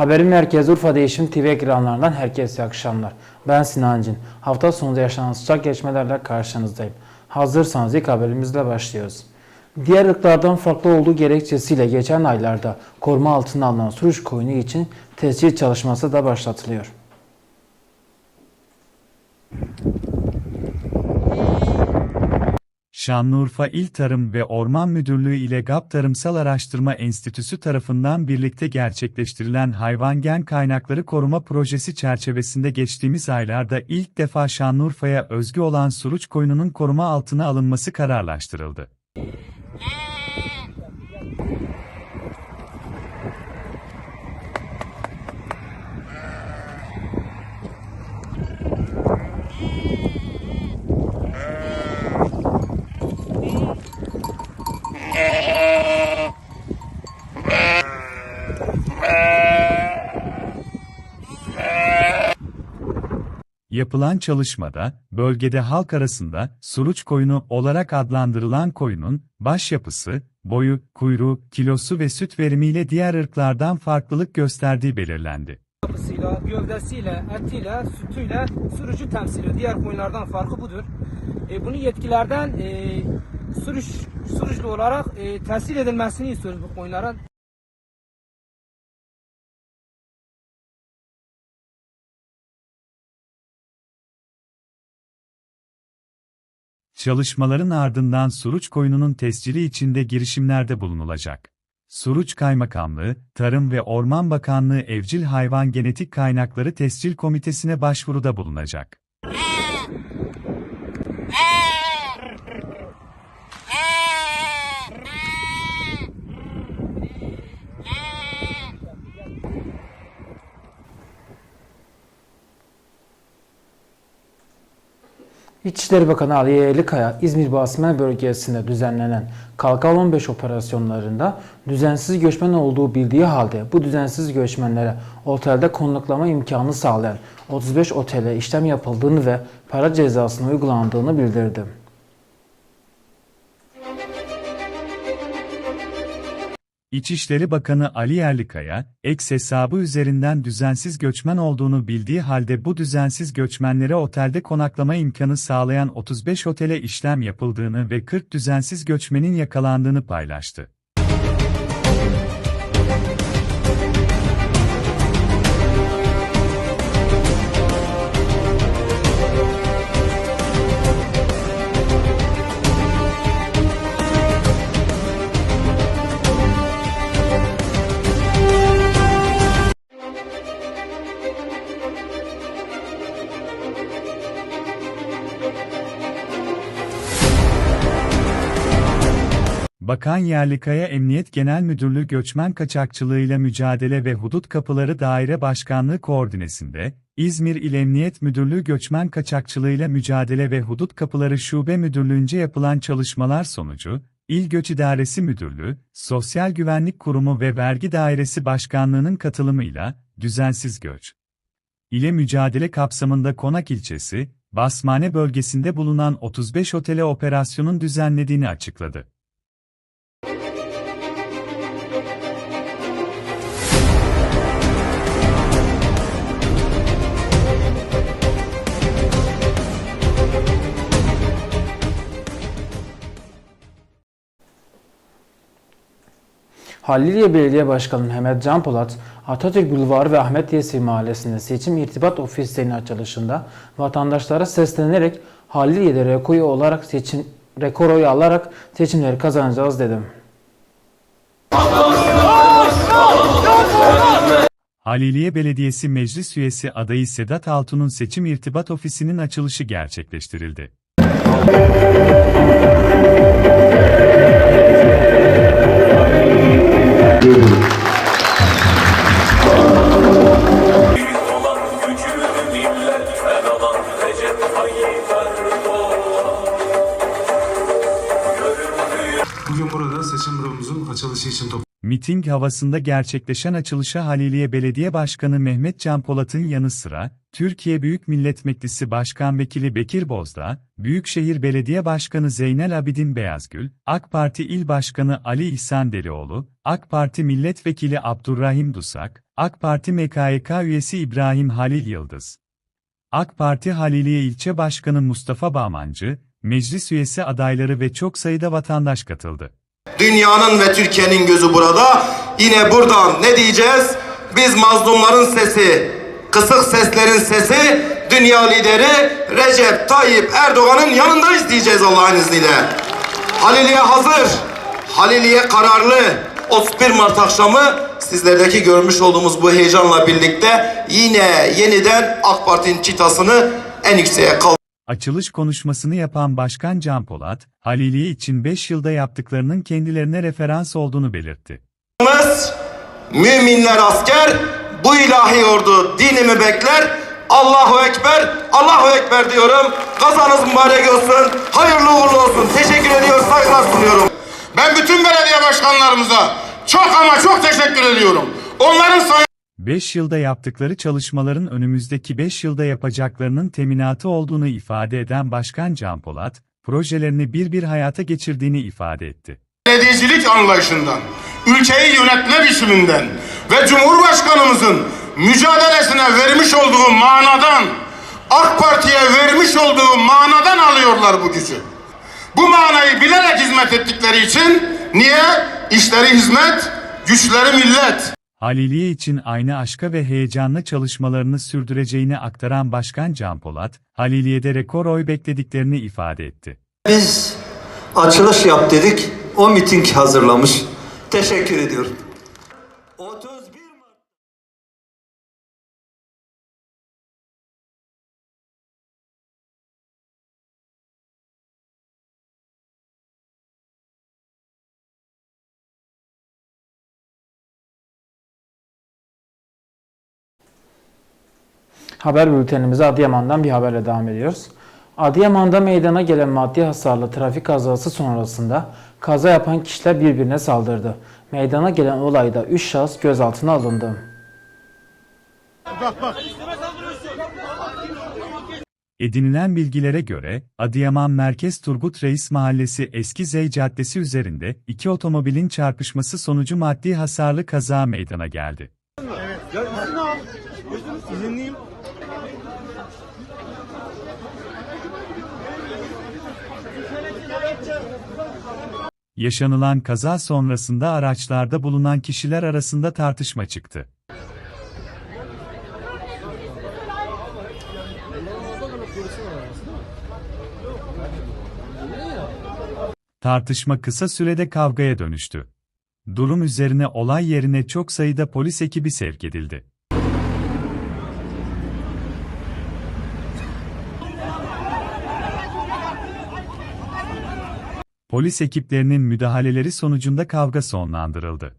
Haberin merkezi Urfa Değişim TV ekranlarından herkese akşamlar. Ben Sinan Cin. Hafta sonunda yaşanan sıcak gelişmelerle karşınızdayım. Hazırsanız ilk haberimizle başlıyoruz. Diğer ırklardan farklı olduğu gerekçesiyle geçen aylarda koruma altına alınan Suruç koyunu için tescil çalışması da başlatılıyor. Şanlıurfa İl Tarım ve Orman Müdürlüğü ile GAP Tarımsal Araştırma Enstitüsü tarafından birlikte gerçekleştirilen hayvan gen kaynakları koruma projesi çerçevesinde geçtiğimiz aylarda ilk defa Şanlıurfa'ya özgü olan Suruç koyununun koruma altına alınması kararlaştırıldı. Yapılan çalışmada, bölgede halk arasında suruç koyunu olarak adlandırılan koyunun başyapısı, boyu, kuyruğu, kilosu ve süt verimiyle diğer ırklardan farklılık gösterdiği belirlendi. yapısıyla, gövdesiyle, etiyle, sütüyle sürücü temsil ediyor. Diğer koyunlardan farkı budur. E, bunu yetkilerden e, sürüş, sürücülü olarak e, tescil edilmesini istiyoruz bu koyunlara. Çalışmaların ardından Suruç koyununun tescili içinde girişimlerde bulunulacak. Suruç Kaymakamlığı, Tarım ve Orman Bakanlığı Evcil Hayvan Genetik Kaynakları Tescil Komitesi'ne başvuruda bulunacak. İçişleri Bakanı Ali Yerlikaya, İzmir Basma bölgesinde düzenlenen Kalkan 15 operasyonlarında düzensiz göçmen olduğu bildiği halde bu düzensiz göçmenlere otelde konaklama imkanı sağlayan 35 otele işlem yapıldığını ve para cezasının uygulandığını bildirdi. İçişleri Bakanı Ali Yerlikaya, X hesabı üzerinden düzensiz göçmen olduğunu bildiği halde bu düzensiz göçmenlere otelde konaklama imkanı sağlayan 35 otele işlem yapıldığını ve 40 düzensiz göçmenin yakalandığını paylaştı. Bakan Yerlikaya Emniyet Genel Müdürlüğü Göçmen Kaçakçılığıyla Mücadele ve Hudut Kapıları Daire Başkanlığı koordinesinde, İzmir İl Emniyet Müdürlüğü Göçmen Kaçakçılığıyla Mücadele ve Hudut Kapıları Şube Müdürlüğü'nce yapılan çalışmalar sonucu, İl Göç İdaresi Müdürlüğü, Sosyal Güvenlik Kurumu ve Vergi Dairesi Başkanlığı'nın katılımıyla, düzensiz göç ile mücadele kapsamında Konak ilçesi, Basmane bölgesinde bulunan 35 otele operasyonun düzenlediğini açıkladı. Haliliye Belediye Başkanı Mehmet Can Polat, Atatürk Bulvarı ve Ahmet Yesi Mahallesi'nde seçim irtibat ofislerinin açılışında vatandaşlara seslenerek Haliliye'de rekor oyu olarak seçim rekor oyu alarak seçimleri kazanacağız dedim. Haliliye Belediyesi Meclis Üyesi adayı Sedat Altun'un seçim irtibat ofisinin açılışı gerçekleştirildi. Erdoğan. Bugün burada seçim büromuzun açılışı için toplandık. Miting havasında gerçekleşen açılışa Haliliye Belediye Başkanı Mehmet Can Polat'ın yanı sıra, Türkiye Büyük Millet Meclisi Başkan Vekili Bekir Bozdağ, Büyükşehir Belediye Başkanı Zeynel Abidin Beyazgül, AK Parti İl Başkanı Ali İhsan Delioğlu, AK Parti Milletvekili Abdurrahim Dusak, AK Parti MKYK üyesi İbrahim Halil Yıldız, AK Parti Haliliye İlçe Başkanı Mustafa Bağmancı, meclis üyesi adayları ve çok sayıda vatandaş katıldı. Dünyanın ve Türkiye'nin gözü burada. Yine buradan ne diyeceğiz? Biz mazlumların sesi, kısık seslerin sesi, dünya lideri Recep Tayyip Erdoğan'ın yanındayız diyeceğiz Allah'ın izniyle. Haliliye hazır, Haliliye kararlı. 31 Mart akşamı sizlerdeki görmüş olduğumuz bu heyecanla birlikte yine yeniden AK Parti'nin çıtasını en yükseğe kaldıracağız. Açılış konuşmasını yapan Başkan Can Polat, Haliliye için 5 yılda yaptıklarının kendilerine referans olduğunu belirtti. Müminler asker, bu ilahi ordu dinimi bekler. Allahu Ekber, Allahu Ekber diyorum. Kazanız mübarek olsun, hayırlı uğurlu olsun. Teşekkür ediyorum, saygılar sunuyorum. Ben bütün belediye başkanlarımıza çok ama çok teşekkür ediyorum. Onların sayesinde 5 yılda yaptıkları çalışmaların önümüzdeki 5 yılda yapacaklarının teminatı olduğunu ifade eden Başkan Can Polat, projelerini bir bir hayata geçirdiğini ifade etti. belediyecilik anlayışından, ülkeyi yönetme biçiminden ve Cumhurbaşkanımızın mücadelesine vermiş olduğu manadan, AK Parti'ye vermiş olduğu manadan alıyorlar bu gücü. Bu manayı bilerek hizmet ettikleri için niye? İşleri hizmet, güçleri millet. Haliliye için aynı aşka ve heyecanlı çalışmalarını sürdüreceğini aktaran Başkan Can Polat, Haliliye'de rekor oy beklediklerini ifade etti. Biz açılış yap dedik. O miting hazırlamış. Teşekkür ediyorum. Haber bültenimize Adıyaman'dan bir haberle devam ediyoruz. Adıyaman'da meydana gelen maddi hasarlı trafik kazası sonrasında kaza yapan kişiler birbirine saldırdı. Meydana gelen olayda 3 şahıs gözaltına alındı. Edinilen bilgilere göre, Adıyaman Merkez Turgut Reis Mahallesi Eski Zey Caddesi üzerinde iki otomobilin çarpışması sonucu maddi hasarlı kaza meydana geldi. Yaşanılan kaza sonrasında araçlarda bulunan kişiler arasında tartışma çıktı. Tartışma kısa sürede kavgaya dönüştü. Durum üzerine olay yerine çok sayıda polis ekibi sevk edildi. Polis ekiplerinin müdahaleleri sonucunda kavga sonlandırıldı.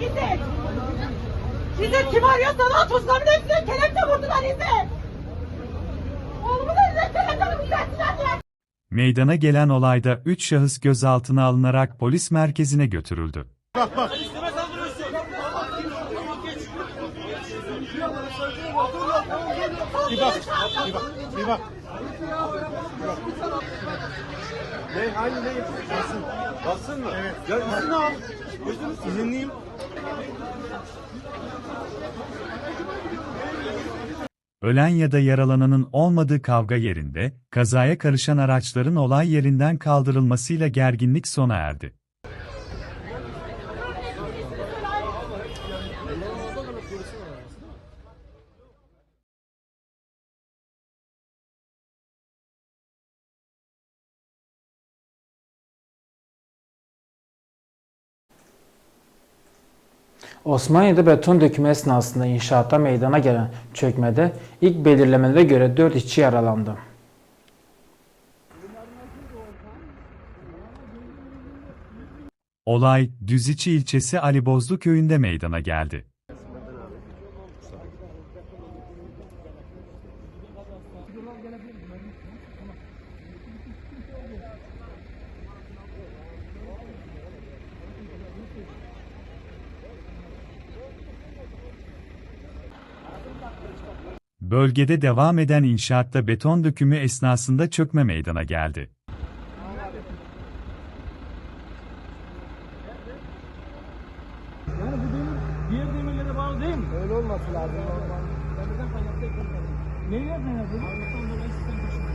İzzet! İzzet kim arıyorsa lan tuzlarını hepsine kelepçe vurdular İzzet! Oğlumu da İzzet kelepçe vurdular diye! Meydana gelen olayda 3 şahıs gözaltına alınarak polis merkezine götürüldü. Ölen ya da yaralananın olmadığı kavga yerinde, kazaya karışan araçların olay yerinden kaldırılmasıyla gerginlik sona erdi. Osmaniye'de beton dökümü esnasında inşaatta meydana gelen çökmede ilk belirlemelere göre 4 işçi yaralandı. Olay, Düziçi ilçesi Alibozlu köyünde meydana geldi. Bölgede devam eden inşaatta beton dökümü esnasında çökme meydana geldi. Yani bu demir diğer demirlere bağlı değil mi? Öyle olması lazım. Demirden kaynaklı ekranlar. Neye kaynaklı? Ağırlıktan dolayı sistem taşınmış.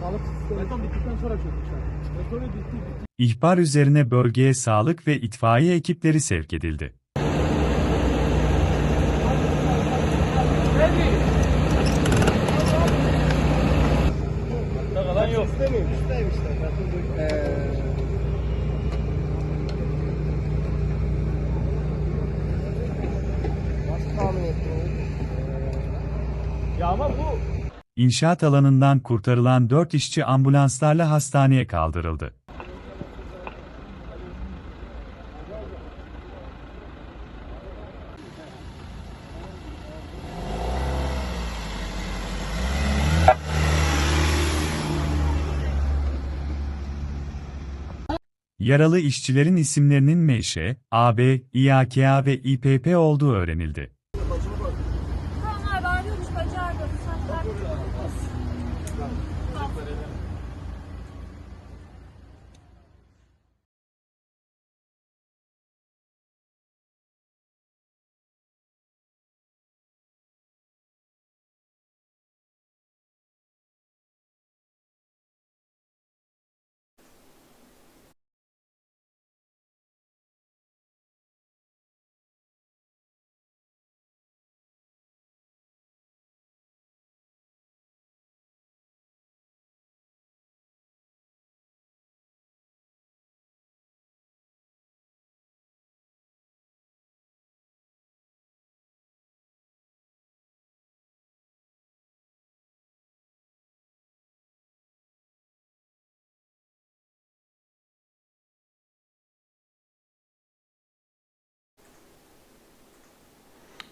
Sağlık sistemi. Beton bittikten sonra çökmüşler. Betonu bitti bitti. İhbar üzerine bölgeye sağlık ve itfaiye ekipleri sevk edildi. Kalan yok. Ya ama bu İnşaat alanından kurtarılan 4 işçi ambulanslarla hastaneye kaldırıldı. Yaralı işçilerin isimlerinin Meşe, AB, İAKA ve İPP olduğu öğrenildi.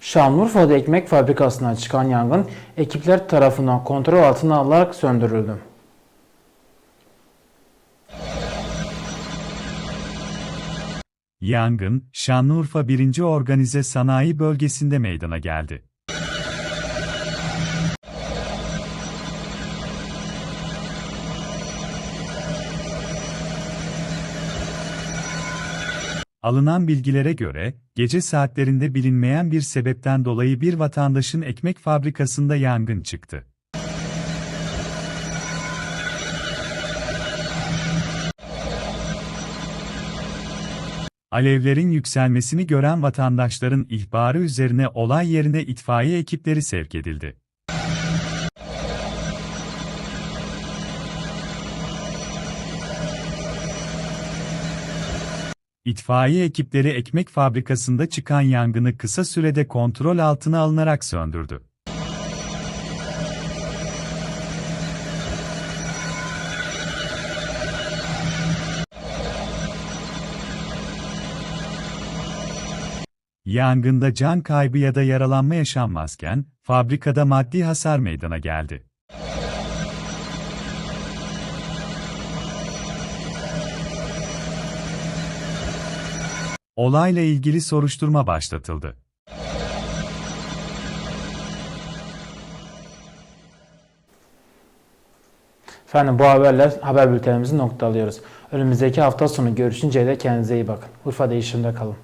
Şanlıurfa'da ekmek fabrikasından çıkan yangın ekipler tarafından kontrol altına alınarak söndürüldü. Yangın, Şanlıurfa 1. Organize Sanayi Bölgesi'nde meydana geldi. Alınan bilgilere göre, gece saatlerinde bilinmeyen bir sebepten dolayı bir vatandaşın ekmek fabrikasında yangın çıktı. Alevlerin yükselmesini gören vatandaşların ihbarı üzerine olay yerine itfaiye ekipleri sevk edildi. İtfaiye ekipleri ekmek fabrikasında çıkan yangını kısa sürede kontrol altına alınarak söndürdü. Yangında can kaybı ya da yaralanma yaşanmazken, fabrikada maddi hasar meydana geldi. Olayla ilgili soruşturma başlatıldı. Efendim bu haberler haber bültenimizi noktalıyoruz. Önümüzdeki hafta sonu görüşünceye dek kendinize iyi bakın. Urfa değişimde kalın.